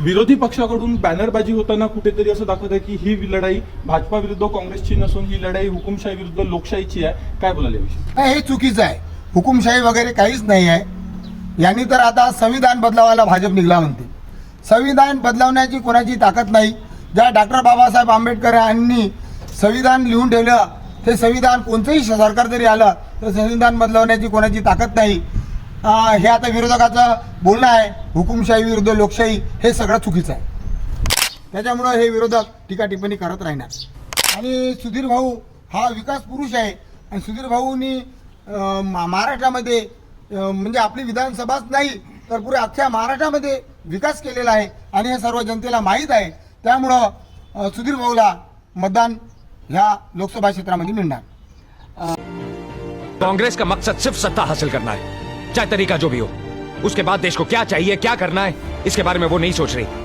विरोधी पक्षाकडून बॅनरबाजी होताना कुठेतरी असं दाखवत आहे की ही लढाई भाजपा विरुद्ध काँग्रेसची नसून ही लढाई हुकुमशाही विरुद्ध लोकशाहीची आहे. काय बोलाल हे चुकीचं आहे. हुकुमशाही वगैरे काहीच नाही आहे. यांनी तर आता संविधान बदलावायला भाजप निघला म्हणते. संविधान बदलवण्याची कोणाची ताकद नाही. ज्या डॉक्टर बाबासाहेब आंबेडकर यांनी संविधान लिहून ठेवलं ते संविधान कोणतंही सरकार जरी आलं तर संविधान बदलवण्याची कोणाची ताकद नाही. हे आता विरोधकाचं बोलणं आहे. हुकुमशाही विरुद्ध लोकशाही हे सगळं चुकीचं आहे. त्याच्यामुळं हे विरोधक टीका टिप्पणी करत राहणार. आणि सुधीर भाऊ हा विकास पुरुष आहे. आणि सुधीर भाऊनी मा- महाराष्ट्रामध्ये म्हणजे आपली विधानसभाच नाही तर पुरे अख्ख्या महाराष्ट्रामध्ये विकास केलेला आहे. आणि हे सर्व जनतेला माहीत आहे. त्यामुळं सुधीर भाऊला मतदान ह्या लोकसभा क्षेत्रामध्ये मिळणार. कांग्रेस का मकसद सिर्फ सत्ता हासिल करना है चाहे तरीका जो भी हो। उसके बाद देश को क्या चाहिए क्या करना है इसके बारे में वो नहीं सोच रही।